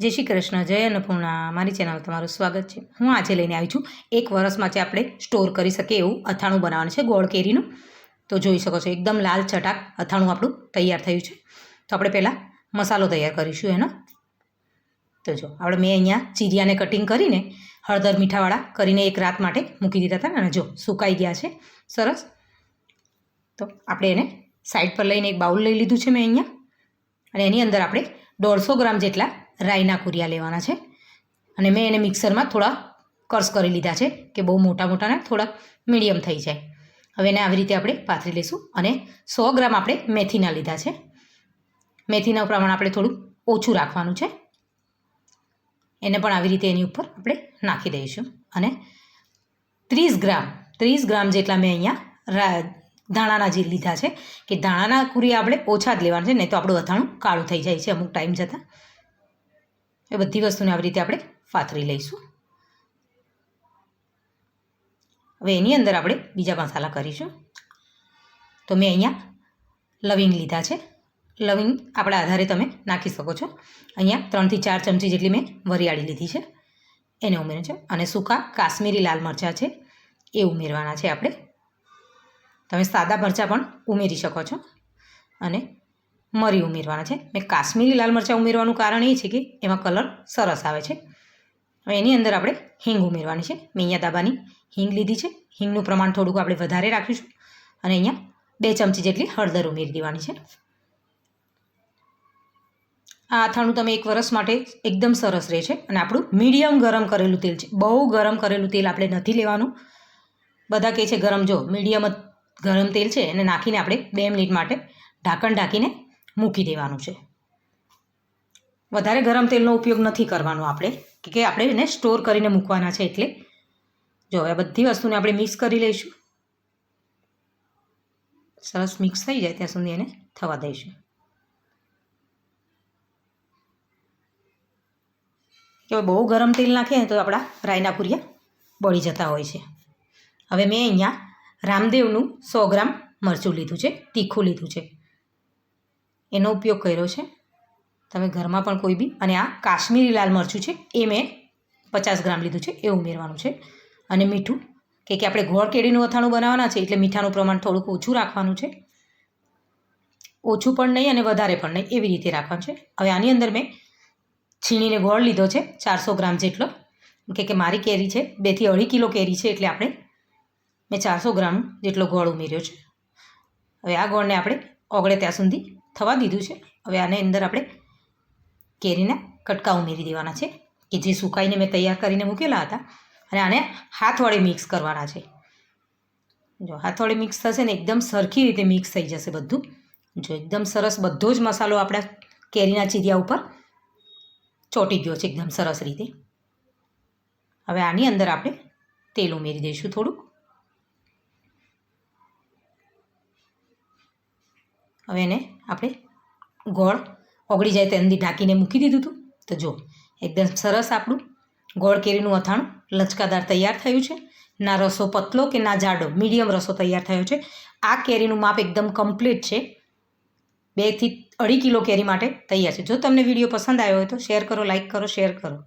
જય શ્રી કૃષ્ણ, જય અન્નપૂર્ણા. મારી ચેનલ તમારું સ્વાગત છે. હું આજે લઈને આવી છું એક વરસમાં જે આપણે સ્ટોર કરી શકીએ એવું અથાણું બનાવવાનું છે, ગોળ કેરીનું. તો જોઈ શકો છો, એકદમ લાલ ચટાક અથાણું આપણું તૈયાર થયું છે. તો આપણે પહેલાં મસાલો તૈયાર કરીશું એનો. તો જો, આપણે મેં અહીંયા ચીરિયાને કટિંગ કરીને હળદર મીઠાવાળા કરીને એક રાત માટે મૂકી દીધા હતા અને જો, સુકાઈ ગયા છે. સરસ. તો આપણે એને સાઈડ પર લઈને એક બાઉલ લઈ લીધું છે મેં અહીંયા. અને એની અંદર આપણે દોઢસો ગ્રામ જેટલા રાઈના કુરિયા લેવાના છે. અને મેં એને મિક્સરમાં થોડા કર્સ કરી લીધા છે કે બહુ મોટા મોટાને થોડા મીડિયમ થઈ જાય. હવે એને આવી રીતે આપણે પાથરી લઈશું અને સો ગ્રામ આપણે મેથીના લીધા છે. મેથીના પ્રમાણ આપણે થોડું ઓછું રાખવાનું છે. એને પણ આવી રીતે એની ઉપર આપણે નાખી દઈશું. અને ત્રીસ ગ્રામ ત્રીસ ગ્રામ જેટલા મેં અહીંયા ધાણાના જે લીધા છે, કે ધાણાના કુરિયા આપણે ઓછા જ લેવાના છે, નહીં તો આપણું અથાણું કાળું થઈ જાય છે અમુક ટાઈમ જતાં. એ બધી વસ્તુને આવી રીતે આપણે પાથરી લઈશું. હવે એની અંદર આપણે બીજા મસાલા કરીશું. તો મેં અહીંયા લવિંગ લીધા છે. લવિંગ આપણા આધારે તમે નાખી શકો છો. અહીંયા ત્રણથી ચાર ચમચી જેટલી મેં વરિયાળી લીધી છે. એને ઉમેર્યું છે. અને સૂકા કાશ્મીરી લાલ મરચાં છે. એ ઉમેરવાના છે આપણે. તમે સાદા મરચાં પણ ઉમેરી શકો છો. અને મરી ઉમેરવાના છે. મેં કાશ્મીરી લાલ મરચાં ઉમેરવાનું કારણ એ છે કે એમાં કલર સરસ આવે છે. હવે એની અંદર આપણે હિંગ ઉમેરવાની છે. મેં અહીંયા દાબાની હિંગ લીધી છે. હિંગનું પ્રમાણ થોડુંક આપણે વધારે રાખીશું. અને અહીંયા બે ચમચી જેટલી હળદર ઉમેરી દેવાની છે. આ અથાણું તમે એક વરસ માટે એકદમ સરસ રહે છે. અને આપણું મીડિયમ ગરમ કરેલું તેલ છે. બહુ ગરમ કરેલું તેલ આપણે નથી લેવાનું. બધા કહે છે, ગરમ જો, મીડિયમ જ ગરમ તેલ છે. એને નાખીને આપણે બે મિનિટ માટે ઢાંકણ ઢાંકીને મૂકી દેવાનું છે. વધારે ગરમ તેલનો ઉપયોગ નથી કરવાનો આપણે, કે આપણે એને સ્ટોર કરીને મૂકવાના છે એટલે. જો હવે બધી વસ્તુને આપણે મિક્સ કરી લઈશું. સરસ મિક્સ થઈ જાય ત્યાં સુધી એને થવા દઈશું. કે બહુ ગરમ તેલ નાખીએ ને તો આપણા રાયના પૂરિયા બળી જતા હોય છે. હવે મેં અહીંયા રામદેવનું સો ગ્રામ મરચું લીધું છે, તીખું લીધું છે. એનો ઉપયોગ કર્યો છે. તમે ઘરમાં પણ કોઈ બી, અને આ કાશ્મીરી લાલ મરચું છે, એ મેં પચાસ ગ્રામ લીધું છે, એ ઉમેરવાનું છે. અને મીઠું, કે કે આપણે ગોળ કેળીનું અથાણું બનાવવાના છે, એટલે મીઠાનું પ્રમાણ થોડુંક ઓછું રાખવાનું છે. ઓછું પણ નહીં અને વધારે પણ નહીં, એવી રીતે રાખવાનું છે. હવે આની અંદર મેં છીણીને ગોળ લીધો છે, ચારસો ગ્રામ જેટલો. કે કે મારી કેરી છે બેથી અઢી કિલો કેરી છે, એટલે આપણે મેં ચારસો ગ્રામ જેટલો ગોળ ઉમેર્યો છે. હવે આ ગોળને આપણે ઓગળે ત્યાં સુધી થવા દીધું છે. હવે આને અંદર આપણે કેરીના કટકા ઉમેરી દેવાના છે કે જે સુકાઈને મેં તૈયાર કરીને મૂકેલા હતા અને આને હાથ મિક્સ કરવાના છે. જો હાથ મિક્સ થશે ને એકદમ સરખી રીતે મિક્સ થઈ જશે બધું. જો એકદમ સરસ બધો જ મસાલો આપણા કેરીના ચીરિયા ઉપર ચોંટી ગયો છે એકદમ સરસ રીતે. હવે આની અંદર આપણે તેલ ઉમેરી દઈશું થોડુંક. હવે એને આપણે ગોળ ઓગળી જાય તેની ઢાંકીને મૂકી દીધું હતું. તો જો, એકદમ સરસ આપણું ગોળ કેરીનું અથાણું લચકાદાર તૈયાર થયું છે. ના રસો પતલો કે ના જાડો, મીડિયમ રસો તૈયાર થયો છે. આ કેરીનું માપ એકદમ કમ્પ્લીટ છે. બેથી અઢી કિલો કેરી માટે તૈયાર છે. જો તમને વીડિયો પસંદ આવ્યો હોય તો શેર કરો લાઇક કરો, શેર કરો.